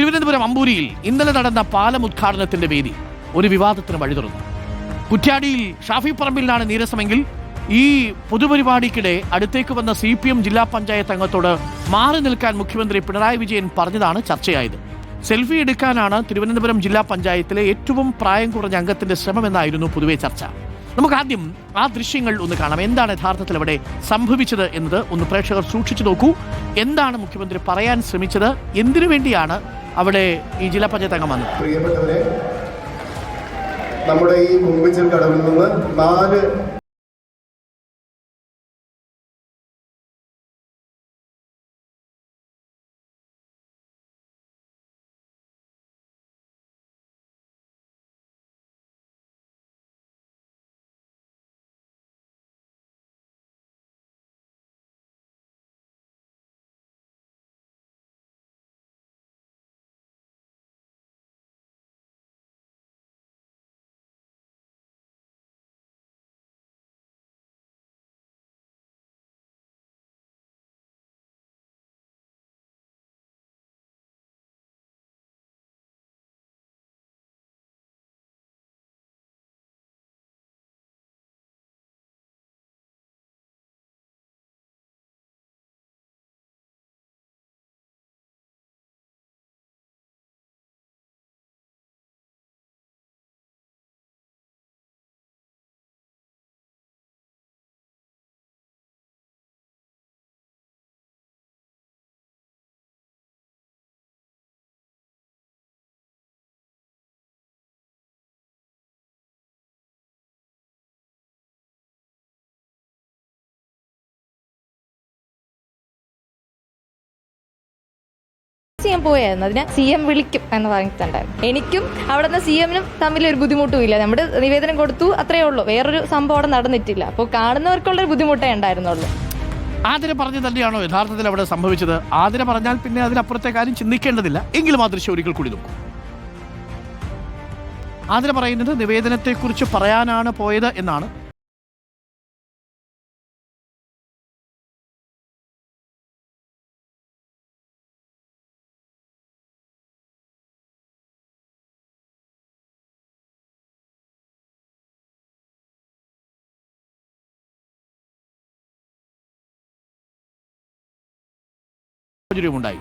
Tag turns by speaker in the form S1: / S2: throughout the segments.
S1: തിരുവനന്തപുരം അമ്പൂരിയിൽ ഇന്നലെ നടന്ന പാലം ഉദ്ഘാടനത്തിന്റെ വേദി ഒരു വിവാദത്തിന് വഴി തുറന്നു. കുറ്റ്യാടിയിൽ ഷാഫി പറമ്പിലാണ് നീരസമെങ്കിൽ ഈ പൊതുപരിപാടിക്കിടെ അടുത്തേക്ക് വന്ന സി പി എം ജില്ലാ പഞ്ചായത്ത് അംഗത്തോട് മാറി നിൽക്കാൻ മുഖ്യമന്ത്രി പിണറായി വിജയൻ പറഞ്ഞതാണ് ചർച്ചയായത്. സെൽഫി എടുക്കാനാണ് തിരുവനന്തപുരം ജില്ലാ പഞ്ചായത്തിലെ ഏറ്റവും പ്രായം കുറഞ്ഞ അംഗത്തിന്റെ ശ്രമമെന്നായിരുന്നു പൊതുവെ ചർച്ച. നമുക്ക് ആദ്യം ആ ദൃശ്യങ്ങൾ ഒന്ന് കാണാം. എന്താണ് യഥാർത്ഥത്തിൽ അവിടെ സംഭവിച്ചത് എന്നത് ഒന്ന് പ്രേക്ഷകർ സൂക്ഷിച്ചു നോക്കൂ. എന്താണ് മുഖ്യമന്ത്രി പറയാൻ ശ്രമിച്ചത്? എന്തിനു വേണ്ടിയാണ് അവിടെ ഈ ജില്ലാ പഞ്ചായത്ത് അംഗം വന്നു.
S2: പ്രിയപ്പെട്ടവരെ നമ്മുടെ ഈ കുമ്പിച്ചൽ കടവിൽ നിന്ന് നാല്
S3: സി എം പോയായിരുന്നു അതിനെ സി എം വിളിക്കും എന്ന് പറഞ്ഞിട്ടുണ്ടായിരുന്നു. എനിക്കും അവിടെ നിന്ന് സി എമ്മിനും തമ്മിൽ ഒരു ബുദ്ധിമുട്ടും ഇല്ല നമ്മുടെ നിവേദനം കൊടുത്തു അത്രയേ ഉള്ളൂ. വേറൊരു സംഭവം അവിടെ നടന്നിട്ടില്ല. അപ്പോൾ കാണുന്നവർക്കുള്ള ഒരു ബുദ്ധിമുട്ടേ ഉണ്ടായിരുന്നുള്ളൂ.
S1: ആതിര പറഞ്ഞു തന്നെയാണോ യഥാർത്ഥത്തിൽ അവിടെ സംഭവിച്ചത്? ആതിര പറഞ്ഞാൽ പിന്നെ അതിനപ്പുറത്തെ കാര്യം ചിന്തിക്കേണ്ടതില്ല. എങ്കിലും ആ ദൃശ്യം ഒരിക്കൽ കൂടി നോക്കും. ആതിര പറയുന്നത് നിവേദനത്തെക്കുറിച്ച് പറയാനാണ് പോയത് എന്നാണ്. സാഹചര്യമുണ്ടായി.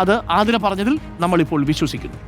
S1: അത് ആതിര പറഞ്ഞതിൽ നമ്മളിപ്പോൾ വിശ്വസിക്കുന്നു.